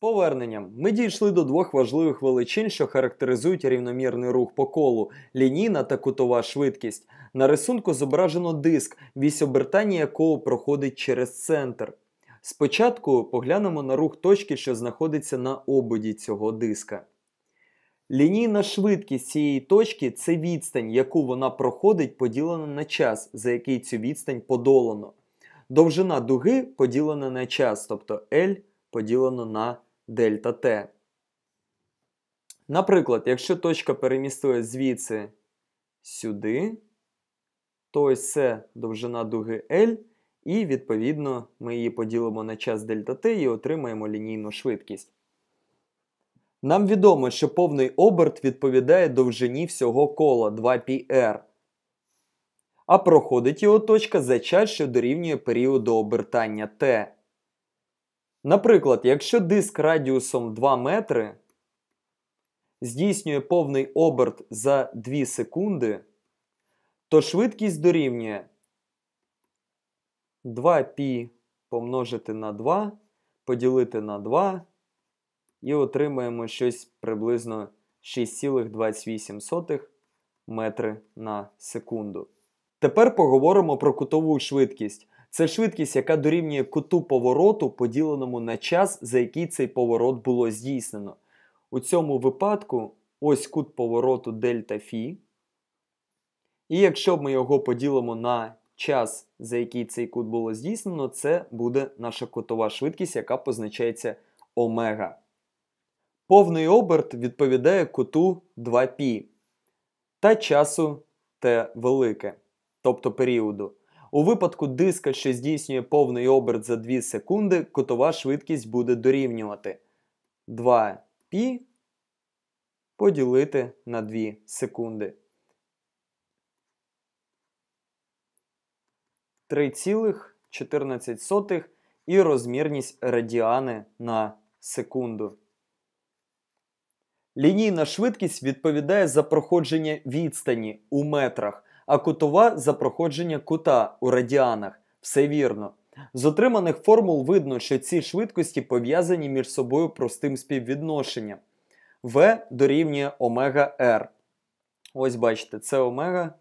поверненням ми дійшли до двох важливих величин, що характеризують рівномірний рух по колу лінійна та кутова швидкість. На рисунку зображено диск, вісь обертання якого проходить через центр. Спочатку поглянемо на рух точки, що знаходиться на ободі цього диска. Лінійна швидкість цієї точки це відстань, яку вона проходить, поділена на час, за який цю відстань подолано. Довжина дуги поділена на час, тобто L поділено на дельта T. Наприклад, якщо точка перемістилась звідси сюди, то ось це довжина дуги L, і відповідно ми її поділимо на час дельта T і отримаємо лінійну швидкість. Нам відомо, що повний оберт відповідає довжині всього кола 2πr. А проходить його точка за час, що дорівнює періоду обертання t. Наприклад, якщо диск радіусом 2 метри здійснює повний оберт за 2 секунди, то швидкість дорівнює 2π помножити на 2, поділити на 2 і отримаємо щось приблизно 6,28 метри на секунду. Тепер поговоримо про кутову швидкість. Це швидкість, яка дорівнює куту повороту, поділеному на час, за який цей поворот було здійснено. У цьому випадку ось кут повороту дельта Фі. І якщо ми його поділимо на час, за який цей кут було здійснено, це буде наша кутова швидкість, яка позначається омега. Повний оберт відповідає куту 2π та часу t велике, тобто періоду. У випадку диска, що здійснює повний оберт за 2 секунди, кутова швидкість буде дорівнювати 2π поділити на 2 секунди. 3,14 і розмірність радіани на секунду. Лінійна швидкість відповідає за проходження відстані у метрах, а кутова за проходження кута у радіанах. Все вірно. З отриманих формул видно, що ці швидкості пов'язані між собою простим співвідношенням. В дорівнює омега R. Ось бачите, це омега.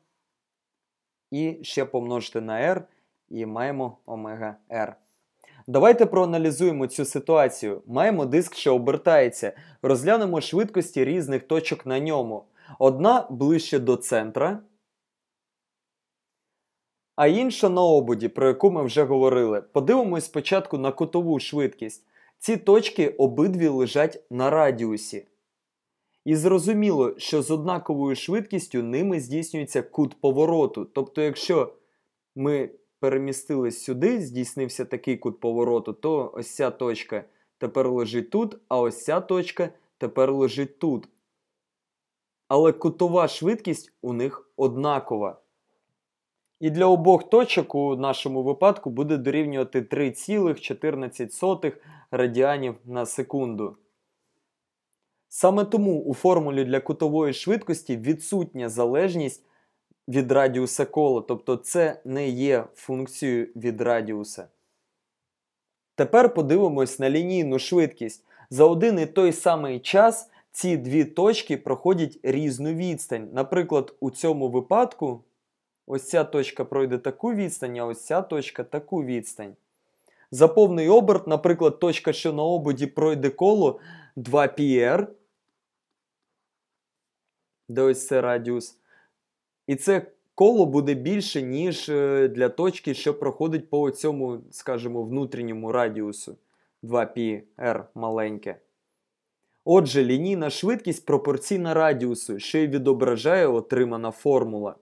І ще помножити на R, і маємо омега R. Давайте проаналізуємо цю ситуацію. Маємо диск, що обертається. Розглянемо швидкості різних точок на ньому. Одна ближче до центра, а інша на ободі, про яку ми вже говорили. Подивимось спочатку на кутову швидкість. Ці точки обидві лежать на радіусі. І зрозуміло, що з однаковою швидкістю ними здійснюється кут повороту. Тобто, якщо ми перемістились сюди, здійснився такий кут повороту, то ось ця точка тепер лежить тут, а ось ця точка тепер лежить тут. Але кутова швидкість у них однакова. І для обох точок у нашому випадку буде дорівнювати 3,14 радіанів на секунду. Саме тому у формулі для кутової швидкості відсутня залежність від радіуса кола, тобто це не є функцією від радіуса. Тепер подивимось на лінійну швидкість. За один і той самий час ці дві точки проходять різну відстань. Наприклад, у цьому випадку ось ця точка пройде таку відстань, а ось ця точка таку відстань. За повний оберт, наприклад, точка, що на ободі пройде коло 2πr, де ось це радіус. І це коло буде більше, ніж е, для точки, що проходить по цьому, скажімо, внутрішньому радіусу 2πr маленьке. Отже, лінійна швидкість пропорційна радіусу, що й відображає отримана формула.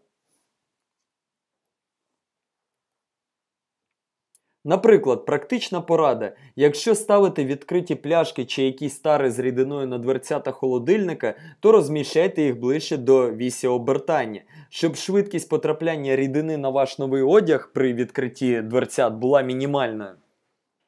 Наприклад, практична порада. Якщо ставити відкриті пляшки чи якісь тари з рідиною на дверцята холодильника, то розміщайте їх ближче до вісі обертання, щоб швидкість потрапляння рідини на ваш новий одяг при відкритті дверцят була мінімальною.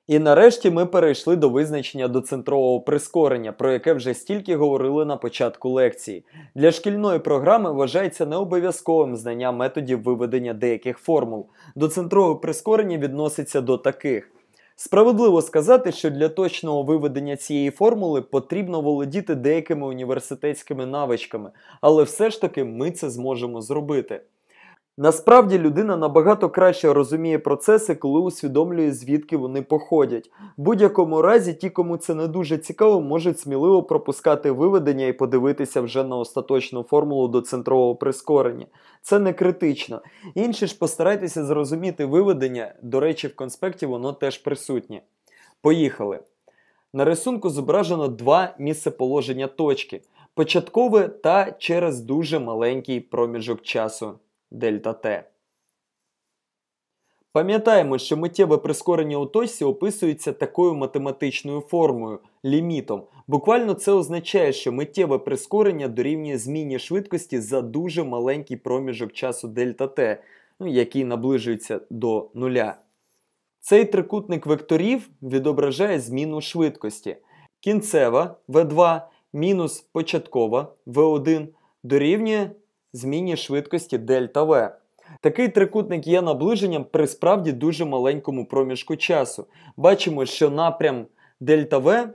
І нарешті ми перейшли до визначення доцентрового прискорення, про яке вже стільки говорили на початку лекції. Для шкільної програми вважається необов'язковим знання методів виведення деяких формул. Доцентрове прискорення відноситься до таких. Справедливо сказати, що для точного виведення цієї формули потрібно володіти деякими університетськими навичками, але все ж таки ми це зможемо зробити. Насправді людина набагато краще розуміє процеси, коли усвідомлює, звідки вони походять. В будь-якому разі, ті, кому це не дуже цікаво, можуть сміливо пропускати виведення і подивитися вже на остаточну формулу до центрового прискорення. Це не критично. Інші ж постарайтеся зрозуміти виведення, до речі, в конспекті воно теж присутнє. Поїхали. На рисунку зображено два місцеположення точки: початкове та через дуже маленький проміжок часу дельта Т. Пам'ятаємо, що миттєве прискорення у точці описується такою математичною формою лімітом. Буквально це означає, що миттєве прискорення дорівнює зміні швидкості за дуже маленький проміжок часу дельта Т, ну, який наближується до нуля. Цей трикутник векторів відображає зміну швидкості. Кінцева v2 мінус початкова v1 дорівнює зміні швидкості дельта V. Такий трикутник є наближенням при справді дуже маленькому проміжку часу. Бачимо, що напрям дельта V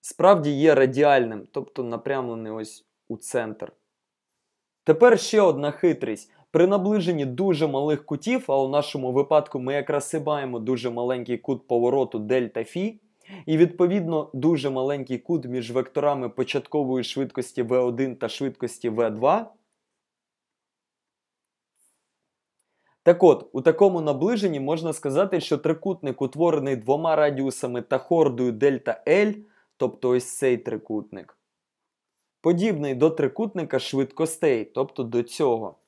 справді є радіальним, тобто напрямлений ось у центр. Тепер ще одна хитрість. При наближенні дуже малих кутів, а у нашому випадку ми якраз і маємо дуже маленький кут повороту дельта Фі, і відповідно дуже маленький кут між векторами початкової швидкості v1 та швидкості v2. Так от, у такому наближенні можна сказати, що трикутник утворений двома радіусами та хордою дельта L, тобто ось цей трикутник, подібний до трикутника швидкостей, тобто до цього.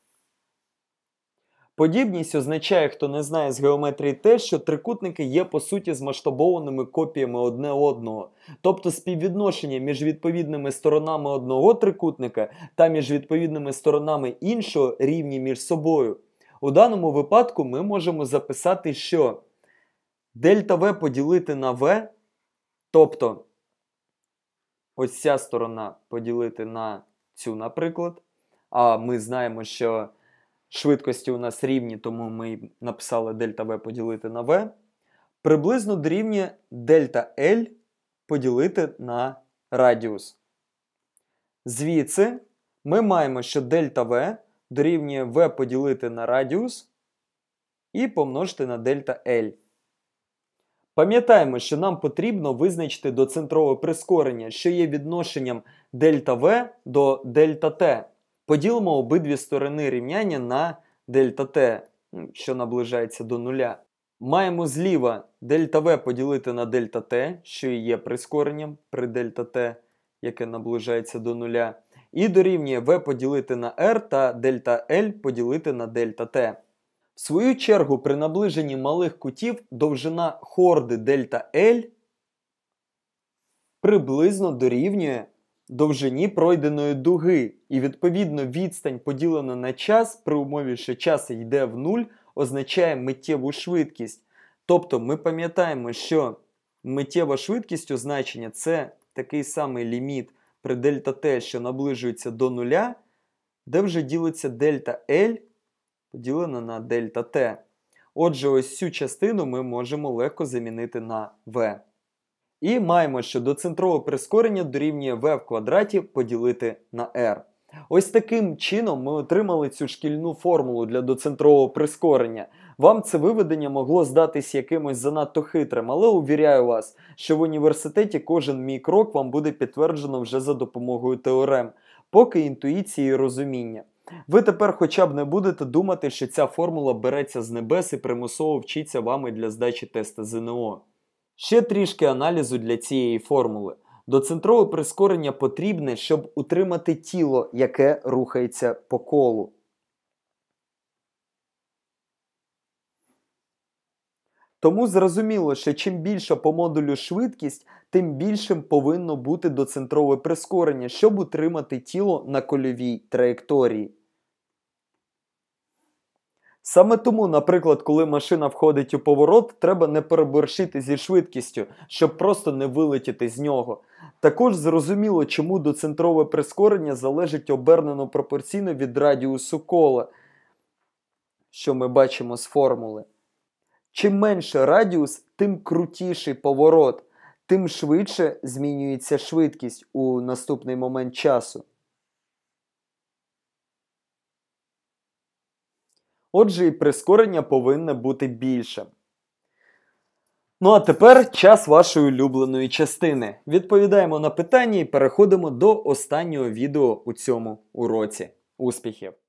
Подібність означає, хто не знає з геометрії те, що трикутники є по суті змасштабованими копіями одне одного. Тобто співвідношення між відповідними сторонами одного трикутника та між відповідними сторонами іншого рівні між собою. У даному випадку ми можемо записати, що дельта В поділити на В, тобто ось ця сторона поділити на цю, наприклад. А ми знаємо, що швидкості у нас рівні, тому ми написали дельта В поділити на В. Приблизно дорівнює дельта L поділити на радіус. Звідси ми маємо, що дельта В дорівнює V поділити на радіус і помножити на дельта L. Пам'ятаємо, що нам потрібно визначити доцентрове прискорення, що є відношенням дельта V до дельта T. Поділимо обидві сторони рівняння на дельта T, що наближається до нуля. Маємо зліва дельта V поділити на дельта T, що і є прискоренням при дельта T, яке наближається до нуля. І дорівнює V поділити на R та дельта L поділити на дельта T. В свою чергу, при наближенні малих кутів довжина хорди дельта L приблизно дорівнює довжині пройденої дуги. І відповідно відстань поділена на час, при умові, що час йде в нуль, означає миттєву швидкість. Тобто ми пам'ятаємо, що миттєва швидкість означення це такий самий ліміт при дельта Т, що наближується до нуля, де вже ділиться дельта L поділена на дельта Т. Отже, ось цю частину ми можемо легко замінити на V. І маємо, що доцентрове прискорення дорівнює v в квадраті поділити на r. Ось таким чином ми отримали цю шкільну формулу для доцентрового прискорення. Вам це виведення могло здатись якимось занадто хитрим, але увіряю вас, що в університеті кожен мій крок вам буде підтверджено вже за допомогою теорем, поки інтуїції і розуміння. Ви тепер хоча б не будете думати, що ця формула береться з небес і примусово вчиться вами для здачі теста ЗНО. Ще трішки аналізу для цієї формули. Доцентрове прискорення потрібне, щоб утримати тіло, яке рухається по колу. Тому зрозуміло, що чим більша по модулю швидкість, тим більшим повинно бути доцентрове прискорення, щоб утримати тіло на кольовій траєкторії. Саме тому, наприклад, коли машина входить у поворот, треба не переборщити зі швидкістю, щоб просто не вилетіти з нього. Також зрозуміло, чому доцентрове прискорення залежить обернено пропорційно від радіусу кола, що ми бачимо з формули. Чим менше радіус, тим крутіший поворот, тим швидше змінюється швидкість у наступний момент часу. Отже, і прискорення повинне бути більшим. Ну а тепер час вашої улюбленої частини. Відповідаємо на питання і переходимо до останнього відео у цьому уроці. Успіхів!